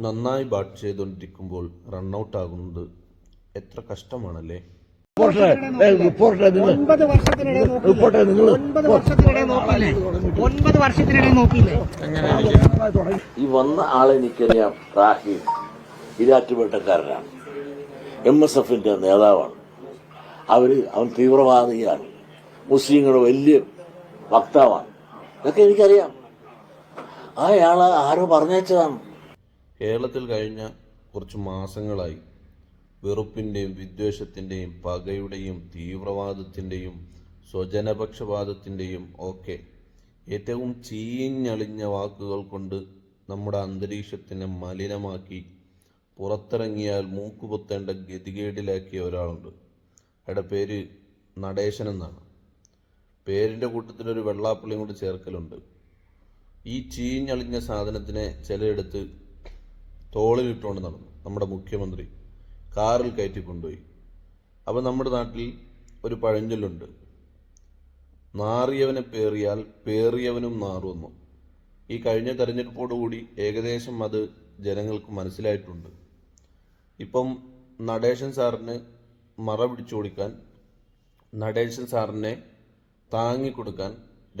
നന്നായി ബാറ്റ് ചെയ്തുകൊണ്ടിരിക്കുമ്പോൾ ഔട്ട് ആകുന്നത് എത്ര കഷ്ടമാണല്ലേ? ഒൻപത് വർഷത്തിനിടെ നോക്കിയില്ലേ? ഒൻപത് വർഷത്തിനിടെ നോക്കിയില്ലേ? ഈ വന്ന ആളെ എനിക്കറിയാം റാഹിം. ഇരാറ്റുപേട്ടക്കാരനാണ് എം എസ് എഫിന്റെ നേതാവാണ്. അവർ അവൻ തീവ്രവാദിയാണ്. മുസ്ലിങ്ങളുടെ വലിയ വക്താവാണ്. ഇതൊക്കെ എനിക്കറിയാം. അയാൾ ആരോ പറഞ്ഞയച്ചതാണ്. കേരളത്തിൽ കഴിഞ്ഞ കുറച്ച് മാസങ്ങളായി വെറുപ്പിന്റെയും വിദ്വേഷത്തിന്റെയും പകയുടെയും തീവ്രവാദത്തിന്റെയും സ്വജനപക്ഷപാതത്തിന്റെയും ഒക്കെ ഏറ്റവും ചീഞ്ഞളിഞ്ഞ വാക്കുകൾ കൊണ്ട് നമ്മുടെ അന്തരീക്ഷത്തിനെ മലിനമാക്കി പുറത്തിറങ്ങിയാൽ മൂക്കുപൊത്തേണ്ട ഗതികേടിലാക്കിയ ഒരാളുണ്ട്. അയാളുടെ പേര് നടേശൻ എന്നാണ്. പേരിന്റെ കൂട്ടത്തിലൊരു വെള്ളാപ്പള്ളിയും കൂടി ചേർക്കലുണ്ട്. ഈ ചീഞ്ഞളിഞ്ഞ സാധനത്തിനെ ചിലയിടത്ത് തോളിലിട്ടുകൊണ്ട് നടന്നു. നമ്മുടെ മുഖ്യമന്ത്രി കാറിൽ കയറ്റി കൊണ്ടുപോയി. അപ്പം നമ്മുടെ നാട്ടിൽ ഒരു പഴഞ്ചൊല്ലുണ്ട്. നാറിയവനെ പേറിയാൽ പേറിയവനും നാറുന്നു. ഈ കഴിഞ്ഞ തെരഞ്ഞെടുപ്പോടുകൂടി ഏകദേശം അത് ജനങ്ങൾക്ക് മനസ്സിലായിട്ടുണ്ട്. ഇപ്പം നടേശൻ സാറിന് മറ പിടിച്ചു കൊടുക്കാൻ നടേശൻ സാറിനെ താങ്ങിക്കൊടുക്കാൻ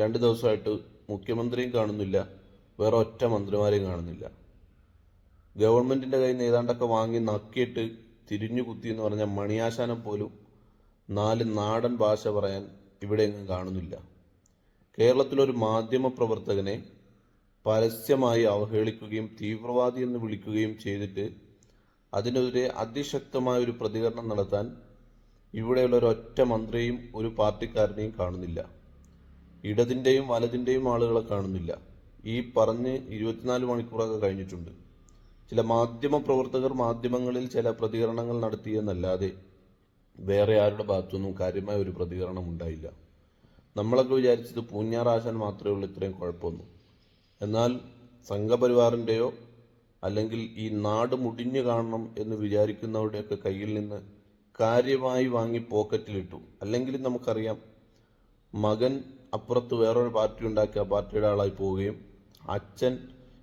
രണ്ട് ദിവസമായിട്ട് മുഖ്യമന്ത്രിയും കാണുന്നില്ല വേറെ ഒറ്റ മന്ത്രിമാരെയും കാണുന്നില്ല. ഗവൺമെന്റിന്റെ കയ്യിൽ നിന്ന് ഏതാണ്ടൊക്കെ വാങ്ങി നക്കിയിട്ട് തിരിഞ്ഞു കുത്തി എന്ന് പറഞ്ഞ മണിയാശാനം പോലും നാല് നാടൻ ഭാഷ പറയാൻ ഇവിടെ എങ്ങും കാണുന്നില്ല. കേരളത്തിലൊരു മാധ്യമ പ്രവർത്തകനെ പരസ്യമായി അവഹേളിക്കുകയും തീവ്രവാദി എന്ന് വിളിക്കുകയും ചെയ്തിട്ട് അതിനെതിരെ അതിശക്തമായ ഒരു പ്രതികരണം നടത്താൻ ഇവിടെയുള്ള ഒരൊറ്റ മന്ത്രിയും ഒരു പാർട്ടിക്കാരനെയും കാണുന്നില്ല. ഇടതിന്റെയും വലതിന്റെയും ആളുകളെ കാണുന്നില്ല. ഈ പറഞ്ഞ് ഇരുപത്തിനാല് മണിക്കൂറൊക്കെ കഴിഞ്ഞിട്ടുണ്ട്. ചില മാധ്യമ പ്രവർത്തകർ മാധ്യമങ്ങളിൽ ചില പ്രതികരണങ്ങൾ നടത്തിയെന്നല്ലാതെ വേറെ ആരുടെ ഭാഗത്തുനിന്നും കാര്യമായ ഒരു പ്രതികരണം ഉണ്ടായില്ല. നമ്മളൊക്കെ വിചാരിച്ചത് പൂഞ്ഞാറാശാൻ മാത്രമേ ഉള്ളൂ ഇത്രയും കുഴപ്പമൊന്നും. എന്നാൽ സംഘപരിവാറിന്റെയോ അല്ലെങ്കിൽ ഈ നാട് മുടിഞ്ഞു കാണണം എന്ന് വിചാരിക്കുന്നവരുടെയൊക്കെ കയ്യിൽ നിന്ന് കാര്യമായി വാങ്ങി പോക്കറ്റിലിട്ടു. അല്ലെങ്കിൽ നമുക്കറിയാം മകൻ അപ്പുറത്ത് വേറൊരു പാർട്ടി ഉണ്ടാക്കി ആ പാർട്ടിയുടെ ആളായി പോവുകയും അച്ഛൻ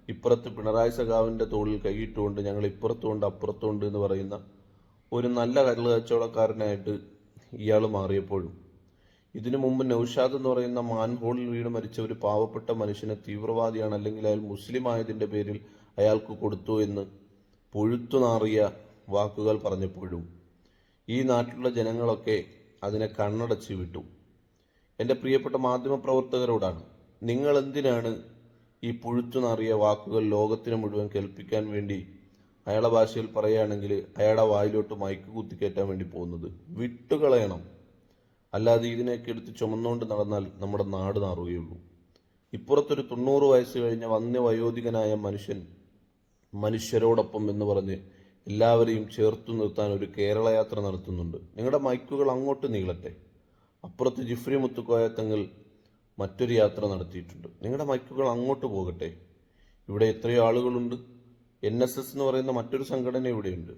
ഇപ്പുറത്ത് പിണറായി സഖാവിന്റെ തോളിൽ കൈയിട്ടുകൊണ്ട് ഞങ്ങൾ ഇപ്പുറത്തുകൊണ്ട് അപ്പുറത്തുണ്ട് എന്ന് പറയുന്ന ഒരു നല്ല കല്ല് കച്ചവടക്കാരനായിട്ട് ഇയാൾ മാറിയപ്പോഴും. ഇതിനു മുമ്പ് നൌഷാദ് എന്ന് പറയുന്ന മാൻഹോളിൽ വീട് മരിച്ച ഒരു പാവപ്പെട്ട മനുഷ്യനെ തീവ്രവാദിയാണ് അല്ലെങ്കിൽ അയാൾ മുസ്ലിം ആയതിന്റെ പേരിൽ അയാൾക്ക് കൊടുത്തു എന്ന് പൊഴുത്തുനാറിയ വാക്കുകൾ പറഞ്ഞപ്പോഴും ഈ നാട്ടിലുള്ള ജനങ്ങളൊക്കെ അതിനെ കണ്ണടച്ച് വിട്ടു. എന്റെ പ്രിയപ്പെട്ട മാധ്യമപ്രവർത്തകരോടാണ് നിങ്ങൾ എന്തിനാണ് ഈ പുഴുത്തു നിറിയ വാക്കുകൾ ലോകത്തിന് മുഴുവൻ കേൾപ്പിക്കാൻ വേണ്ടി അയാളെ ഭാഷയിൽ പറയുകയാണെങ്കിൽ അയാളുടെ വായിലോട്ട് മയക്ക് കുത്തിക്കയറ്റാൻ വേണ്ടി പോകുന്നത്. വിട്ടുകളയണം. അല്ലാതെ ഇതിനെയൊക്കെ എടുത്ത് ചുമന്നുകൊണ്ട് നടന്നാൽ നമ്മുടെ നാട് നാറുകയുള്ളൂ. ഇപ്പുറത്തൊരു തൊണ്ണൂറ് വയസ്സ് കഴിഞ്ഞ വന്യവയോധികനായ മനുഷ്യൻ മനുഷ്യരോടൊപ്പം എന്ന് പറഞ്ഞ് എല്ലാവരെയും ചേർത്തു നിർത്താൻ ഒരു കേരള യാത്ര നടത്തുന്നുണ്ട്. നിങ്ങളുടെ മൈക്കുകൾ അങ്ങോട്ട് നീളട്ടെ. അപ്പുറത്ത് ജിഫ്രി മുത്തുക്കോയ തങ്ങൾ മറ്റൊരു യാത്ര നടത്തിയിട്ടുണ്ട്. നിങ്ങളുടെ മൈക്കുകൾ അങ്ങോട്ട് പോകട്ടെ. ഇവിടെ എത്രയോ ആളുകളുണ്ട്. എൻ എസ് എസ് എന്ന് പറയുന്ന മറ്റൊരു സംഘടന ഇവിടെയുണ്ട്.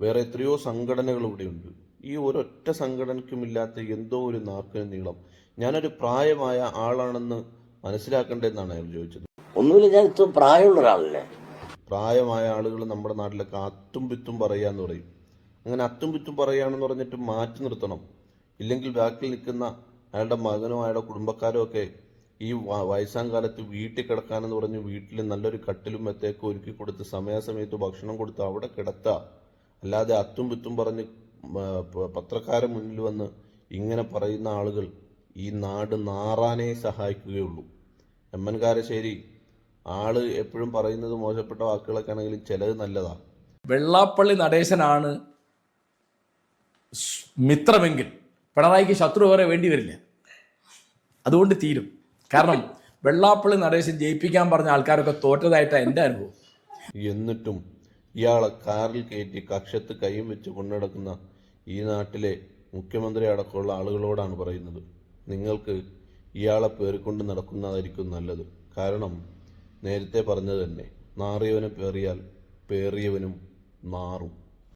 വേറെ എത്രയോ സംഘടനകൾ ഇവിടെയുണ്ട്. ഈ ഒരൊറ്റ സംഘടനയ്ക്കുമില്ലാത്ത എന്തോ ഒരു നാക്കിന് നീളം. ഞാനൊരു പ്രായമായ ആളാണെന്ന് മനസ്സിലാക്കണ്ടെന്നാണ് അയാൾ ചോദിച്ചത്. ഒന്നുമില്ല ഞാൻ ഇത്ര പ്രായമുള്ള ഒരാളല്ലേ? പ്രായമായ ആളുകൾ നമ്മുടെ നാട്ടിലൊക്കെ അത്തും പിത്തും പറയാന്ന് പറയും. അങ്ങനെ അത്തും പിത്തും പറയാണെന്ന് പറഞ്ഞിട്ട് മാറ്റി നിർത്തണം. ഇല്ലെങ്കിൽ ബാക്കിൽ നിൽക്കുന്ന അയാളുടെ മകനും അയാളുടെ കുടുംബക്കാരും ഒക്കെ ഈ വയസ്സാങ്കാലത്ത് വയസ്സാം കാലത്ത് വീട്ടിൽ കിടക്കാനെന്ന് പറഞ്ഞ് വീട്ടിൽ നല്ലൊരു കട്ടിലും മെത്തേക്കും ഒരുക്കി കൊടുത്ത് സമയാസമയത്ത് ഭക്ഷണം കൊടുത്ത് അവിടെ കിടത്തുക അല്ലാതെ അത്തും പിത്തും പറഞ്ഞ് പത്രക്കാരെ മുന്നിൽ വന്ന് ഇങ്ങനെ പറയുന്ന ആളുകൾ ഈ നാട് നാറാനേ സഹായിക്കുകയുള്ളൂ. എം ആൾ എപ്പോഴും പറയുന്നത് മോശപ്പെട്ട വാക്കുകളൊക്കെ ആണെങ്കിലും ചിലത് നല്ലതാ. വെള്ളാപ്പള്ളി നടേശനാണ് മിത്രമെങ്കിൽ. പിണറായിക്ക് ശത്രു വേറെ വേണ്ടി വരില്ല. അതുകൊണ്ട് തീരും. കാരണം വെള്ളാപ്പള്ളി നടേശൻ ജയിപ്പിക്കാൻ പറഞ്ഞ ആൾക്കാരൊക്കെ തോറ്റതായിട്ടാണ് എന്റെ അനുഭവം. എന്നിട്ടും ഇയാളെ കാറിൽ കയറ്റി കക്ഷത്ത് കൈയും വെച്ച് കൊണ്ടുനടക്കുന്ന ഈ നാട്ടിലെ മുഖ്യമന്ത്രി അടക്കമുള്ള ആളുകളോടാണ് പറയുന്നത്. നിങ്ങൾക്ക് ഇയാളെ പേറിക്കൊണ്ട് നടക്കുന്നതായിരിക്കും നല്ലത്. കാരണം നേരത്തെ പറഞ്ഞത് തന്നെ നാറിയവനെ പേറിയാൽ പേറിയവനും നാറും.